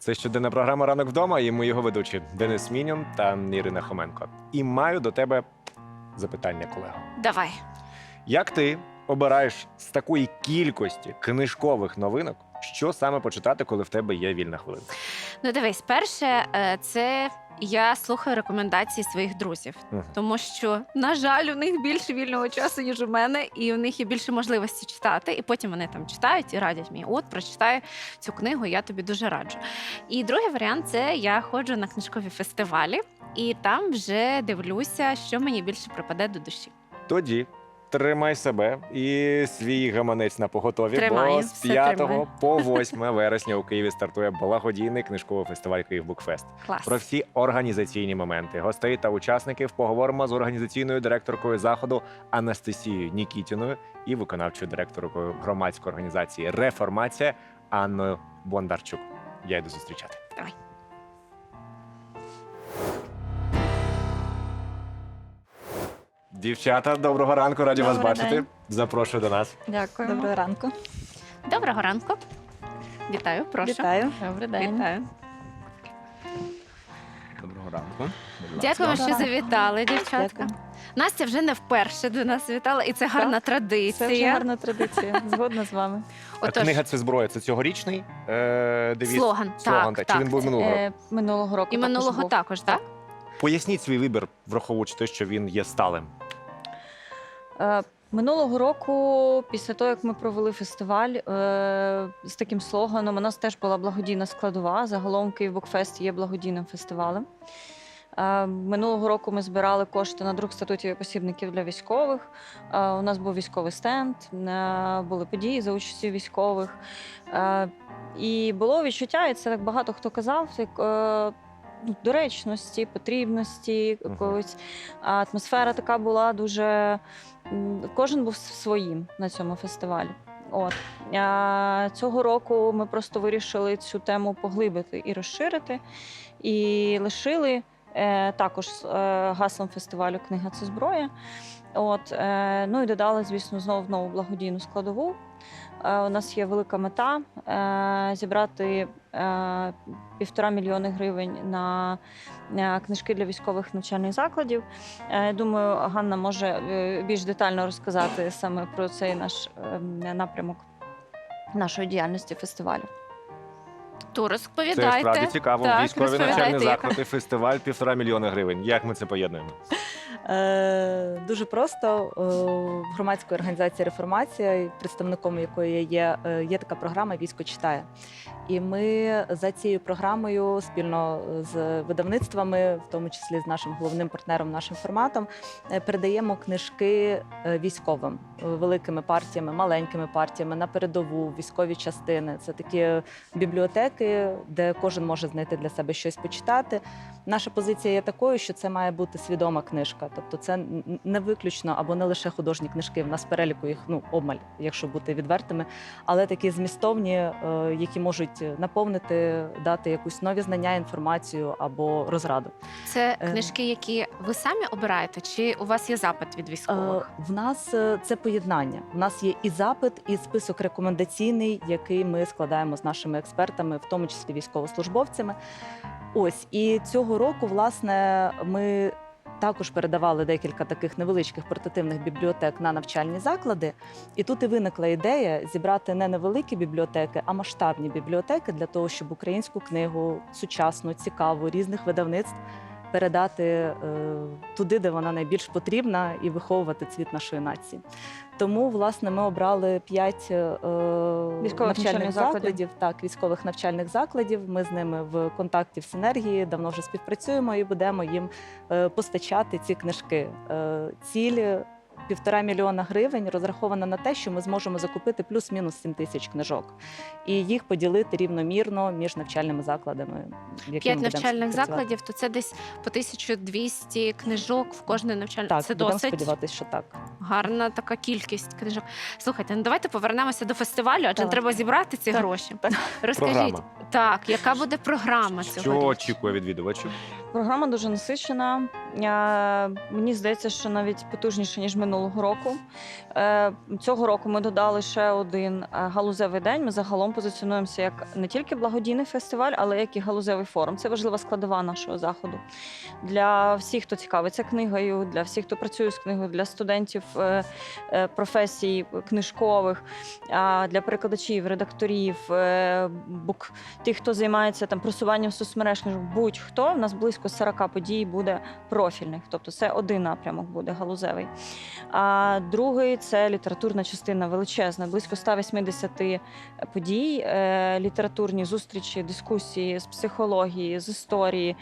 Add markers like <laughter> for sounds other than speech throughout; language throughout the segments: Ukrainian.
Це щоденна програма Ранок вдома, і ми його ведучі Денис Мінін та Ірина Хоменко. І маю до тебе запитання, колего. Давай. Як ти обираєш з такої кількості книжкових новинок, що саме почитати, коли в тебе є вільна хвилина? Ну дивись, перше, е, це я слухаю рекомендації своїх друзів, тому що, на жаль, у них більше вільного часу, ніж у мене, і у них є більше можливості читати. І потім вони там читають і радять мені: от прочитай цю книгу, я тобі дуже раджу. І другий варіант це я ходжу на книжкові фестивалі, і там вже дивлюся, що мені більше припаде до душі. Тоді тримай себе і свій гаманець на поготові, Тримаю, бо з все 5 тримаю. по 8 вересня у Києві стартує благодійний книжковий фестиваль Київ Букфест. Клас. Про всі організаційні моменти, гостей та учасників поговоримо з організаційною директоркою заходу Анастасією Нікітіною і виконавчою директоркою громадської організації Реформація Анною Бондарчук. Я йду зустрічати. Давай. Дівчата, доброго ранку, раді вас Добрий бачити. день. Запрошую до нас. Дякую. Доброго ранку. Доброго ранку. Вітаю, прошу. Вітаю. Добрий день. Вітаю. Доброго ранку. Дякуємо, що Доброго завітали, дівчатка. Дякую. Настя вже не вперше до нас вітала, і це гарна традиція. Це вже гарна традиція. Згодна з вами. Отож, Книга це зброя. Це цьогорічний е, девіз? слоган. Слоган, так, так. Чи він був минулого року? Е, минулого року. І також минулого був. також, так? Поясніть свій вибір, враховуючи те, що він є сталим. Е, Минулого року, після того, як ми провели фестиваль е, з таким слоганом, у нас теж була благодійна складова. Загалом Київ Букфест є благодійним фестивалем. Е, Минулого року ми збирали кошти на друк статутів і посібників для військових. У нас був військовий стенд, були події за участю військових. І було відчуття, і це так багато хто казав, як ну, доречності, потрібності, якогось атмосфера така була дуже. Кожен був своїм на цьому фестивалі. От а, цього року ми просто вирішили цю тему поглибити і розширити, і лишили е, також е, гаслом фестивалю Книга це зброя. От, е, ну і додали, звісно, знову нову благодійну складову. Е, у нас є велика мета е, зібрати е, півтора мільйони гривень на е, книжки для військових навчальних закладів. Е, думаю, Ганна може більш детально розказати саме про цей наш е, напрямок нашої діяльності фестивалю. То Це справді цікаво. Так, Військові навчальні заклади, фестиваль півтора мільйона гривень. Як ми це поєднуємо? Е, Дуже просто Е, в громадської організації Реформація, представником якої я є, е, є така програма Військо читає. І ми за цією програмою спільно з видавництвами, в тому числі з нашим головним партнером, нашим форматом, передаємо книжки військовим великими партіями, маленькими партіями на передову, військові частини. Це такі бібліотеки, де кожен може знайти для себе щось почитати. Наша позиція є такою, що це має бути свідома книжка. Тобто, це не виключно або не лише художні книжки. В нас переліку їх ну обмаль, якщо бути відвертими, але такі змістовні, е, які можуть наповнити, дати якусь нові знання, інформацію або розраду. Це Е. книжки, які ви самі обираєте, чи у вас є запит від Е, військових? В нас це поєднання. В нас є і запит, і список рекомендаційний, який ми складаємо з нашими експертами, в тому числі військовослужбовцями. Ось і цього року, власне, ми. Також передавали декілька таких невеличких портативних бібліотек на навчальні заклади, і тут і виникла ідея зібрати не невеликі бібліотеки, а масштабні бібліотеки для того, щоб українську книгу сучасну, цікаву, різних видавництв передати е, туди, де вона найбільш потрібна, і виховувати цвіт нашої нації. Тому, власне, ми обрали п'ять е, навчальних навчальних закладів. так, військових навчальних закладів. Ми з ними в контакті в синергії давно вже співпрацюємо і будемо їм е, постачати ці книжки. Ціль півтора мільйона гривень розрахована на те, що ми зможемо закупити плюс-мінус 7 тисяч книжок і їх поділити рівномірно між навчальними закладами. П'ять навчальних закладів, то це десь по 1200 книжок в кожне навчальне. Так, це будемо досить сподіватися, що так. гарна така кількість книжок. Слухайте, ну давайте повернемося до фестивалю, адже Так. треба зібрати ці Так. гроші. Так. Розкажіть, Програма. так, яка буде програма Що цього? очікує відвідувачів? Програма дуже насичена. Мені здається, що навіть потужніше ніж минулого року. Е, Цього року ми додали ще один е, галузевий день. Ми загалом позиціонуємося як не тільки благодійний фестиваль, але як і галузевий форум. Це важлива складова нашого заходу для всіх, хто цікавиться книгою, для всіх, хто працює з книгою, для студентів е, професій книжкових, для перекладачів, редакторів, тих, хто займається там просуванням в соцмереж, будь-хто. У нас близько 40 подій буде профільних, тобто це один напрямок буде галузевий. А другий це літературна частина величезна, близько 180 подій, е, літературні зустрічі, дискусії з психології, з історії.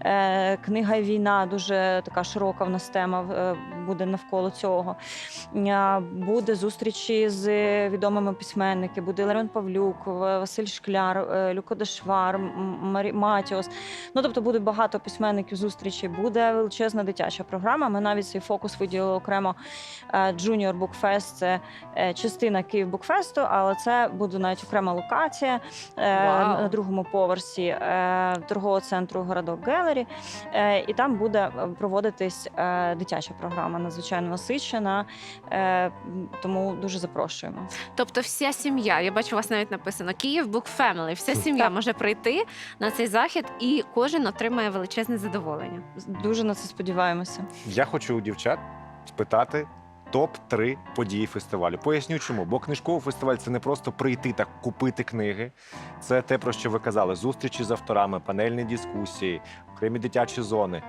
Е, книга війна дуже така широка в нас тема е, буде навколо цього. Буде зустрічі з відомими письменниками, буде Ларіон Павлюк, Василь Шкляр, Люко Дешвар, Матіос. Ну тобто буде багато письменників зустрічі, буде величезна дитяча програма. Ми навіть цей фокус виділили окремо е, Junior Book Fest, це е, частина Київ Букфесту, але це буде навіть окрема локація е, Вау. на другому поверсі е, торгового центру Городок Гелері. Е, І там буде е, проводитись е, дитяча програма, надзвичайно насичена. Е, Тому дуже запрошуємо. Тобто, вся сім'я, я бачу, у вас навіть написано Київ Book Family, Вся сім'я може прийти на цей захід, і кожен отримає величезне задоволення. Дуже на це сподіваємося. Я хочу у дівчат спитати топ-3 події фестивалю. Поясню чому. Бо книжковий фестиваль це не просто прийти та купити книги. Це те, про що ви казали: зустрічі з авторами, панельні дискусії, окремі дитячі зони.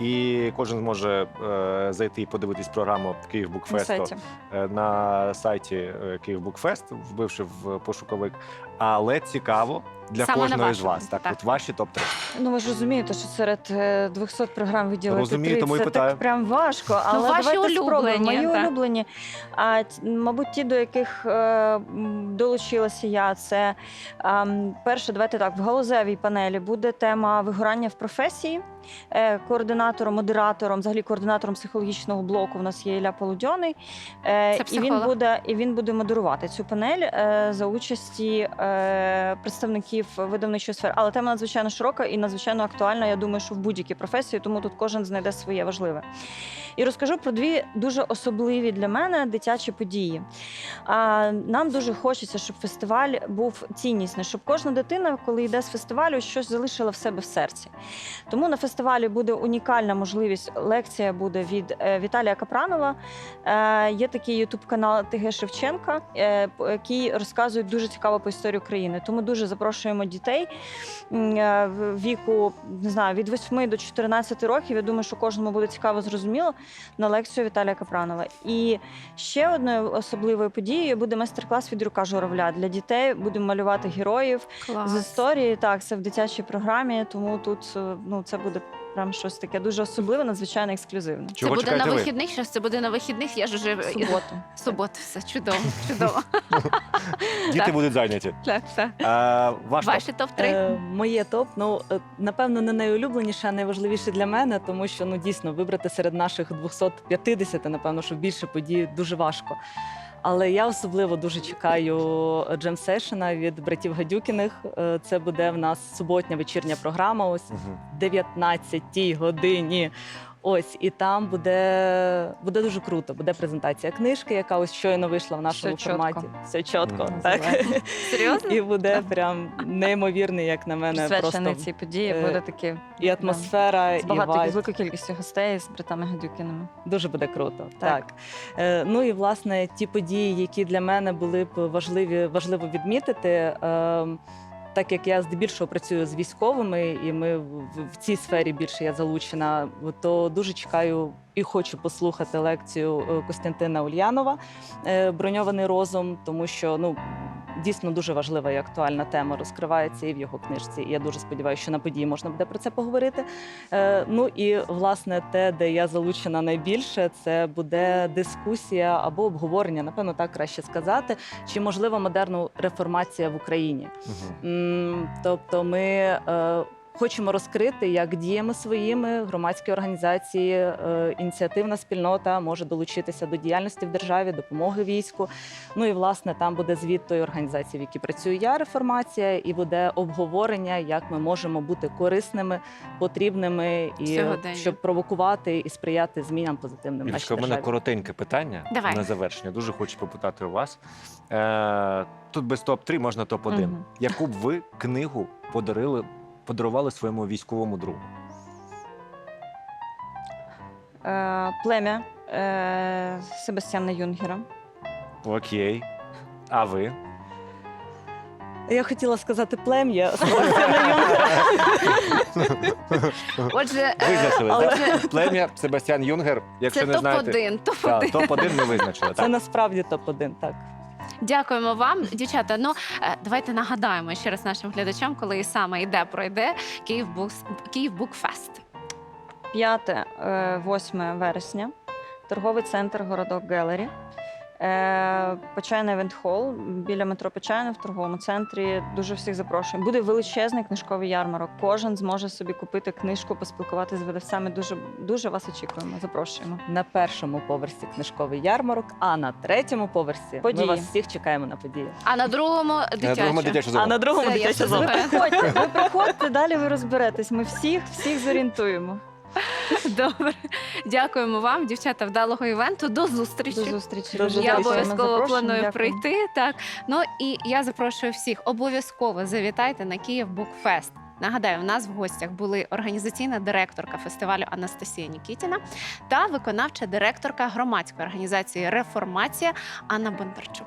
І кожен зможе е, зайти і подивитись програму Київ На сайті. е, на сайті е, Київ Букфест, вбивши в пошуковик. Але цікаво для Саме на кожного з вашому, вас. Так, так. от ваші топ-3. Ну ви ж розумієте, що серед е, 200 програм виділити Розумію, три, тому і це питаю. так прям важко. Але Ну, ваші давайте спробуємо. улюблені, Мої так. улюблені. А т- мабуть, ті, до яких е, м, долучилася я, це ем, перше, давайте так. В галузевій панелі буде тема вигорання в професії. Е, Координатором, модератором, взагалі координатором психологічного блоку в нас є Ілля Полудьоний. Е, Це і він буде і він буде модерувати цю панель е, за участі представників видавничої сфери. Але тема надзвичайно широка і надзвичайно актуальна. Я думаю, що в будь-якій професії, тому тут кожен знайде своє важливе. І розкажу про дві дуже особливі для мене дитячі події. Нам дуже хочеться, щоб фестиваль був ціннісний, щоб кожна дитина, коли йде з фестивалю, щось залишила в себе в серці. Тому на фестивалі буде унікальна можливість. Лекція буде від е, Віталія Капранова. Е, є такий ютуб канал ТГ Шевченка, е, який розказує дуже цікаво по історії України. Тому дуже запрошуємо дітей в віку не знаю від 8 до 14 років. Я думаю, що кожному буде цікаво зрозуміло на лекцію Віталія Капранова. І ще одною особливою подією буде майстер-клас від Рука Журавля для дітей. Будемо малювати героїв Клас. з історії. Так, це в дитячій програмі, тому тут ну це буде прям щось таке дуже особливе, надзвичайно ексклюзивне. Це Чого буде чекаєте на ви? вихідних. Що це буде на вихідних? Я ж уже В суботу. суботу. Все чудово, <laughs> чудово. Діти будуть зайняті. так, так. А, ваш топ. Ваші топ 3 Е, моє топ, ну е, напевно, не найулюбленіше, а найважливіше для мене, тому що ну дійсно вибрати серед наших 250, напевно, що більше подій дуже важко. Але я особливо дуже чекаю джем сешена від братів Гадюкіних. Е, Це буде в нас суботня вечірня програма. Ось в 19 годині. Ось і там буде, буде дуже круто. Буде презентація книжки, яка ось щойно вийшла в нашому Все чітко. форматі. Все чітко, Мгм. так Серйозно? і буде прям неймовірний, як на мене, просто цій події е, буде такі і атмосфера, з і багато великою кількістю гостей з братами Гадюкіними. Дуже буде круто. Так. Так. Е, ну і власне ті події, які для мене були б важливі, важливо відмітити. Так як я здебільшого працюю з військовими, і ми в, в цій сфері більше я залучена, то дуже чекаю і хочу послухати лекцію е, Костянтина Ульянова е, Броньований розум, тому що ну. Дійсно дуже важлива і актуальна тема розкривається і в його книжці. І я дуже сподіваюся, що на події можна буде про це поговорити. Е, ну і власне те, де я залучена найбільше, це буде дискусія або обговорення, напевно, так краще сказати, чи можлива модерна реформація в Україні. Угу. Тобто, ми. Хочемо розкрити, як діями своїми громадські організації, е, ініціативна спільнота може долучитися до діяльності в державі, допомоги війську. Ну і власне там буде звіт тої організації, в якій працюю я, реформація, і буде обговорення, як ми можемо бути корисними, потрібними і щоб провокувати і сприяти змінам позитивним. в нашій у мене коротеньке питання Давай. на завершення. Дуже хочу попитати у вас. Е, тут без топ-3 можна топ-1. Мгм. Яку б ви книгу подарили, подарували своєму військовому другу? Е, плем'я е, Себастьяна Юнгера. Окей. А ви? Я хотіла сказати плем'я. <laughs> Отже, е, Визначили, але так? це Плем'я Себастьян Юнгер. Якщо не знаєте, топ-1. Топ-1. топ-1 ми визначили. Це Так. насправді топ-1, так. Дякуємо вам, дівчата. Ну е, давайте нагадаємо ще раз нашим глядачам, коли саме йде пройде Київ Букс Київ Букфест. 5-8 вересня. Торговий центр городок Гелері. Е, Почайна Евент біля метро Почайна в торговому центрі. Дуже всіх запрошуємо. Буде величезний книжковий ярмарок. Кожен зможе собі купити книжку, поспілкуватися з видавцями. Дуже дуже вас очікуємо. Запрошуємо. На першому поверсі книжковий ярмарок, а на третьому поверсі Події. ми вас всіх чекаємо на події. А на другому На дитяче. А на другому дитяча зона. Приходьте, ви приходьте, далі ви розберетесь. Ми всіх, всіх зорієнтуємо. <laughs> Добре. Дякуємо вам, дівчата, вдалого івенту. До зустрічі. До зустрічі. Дуже Я обов'язково планую Дякую. прийти. Так ну і я запрошую всіх. Обов'язково завітайте на Київ Букфест. Нагадаю, у нас в гостях були організаційна директорка фестивалю Анастасія Нікітіна та виконавча директорка громадської організації Реформація Анна Бондарчук.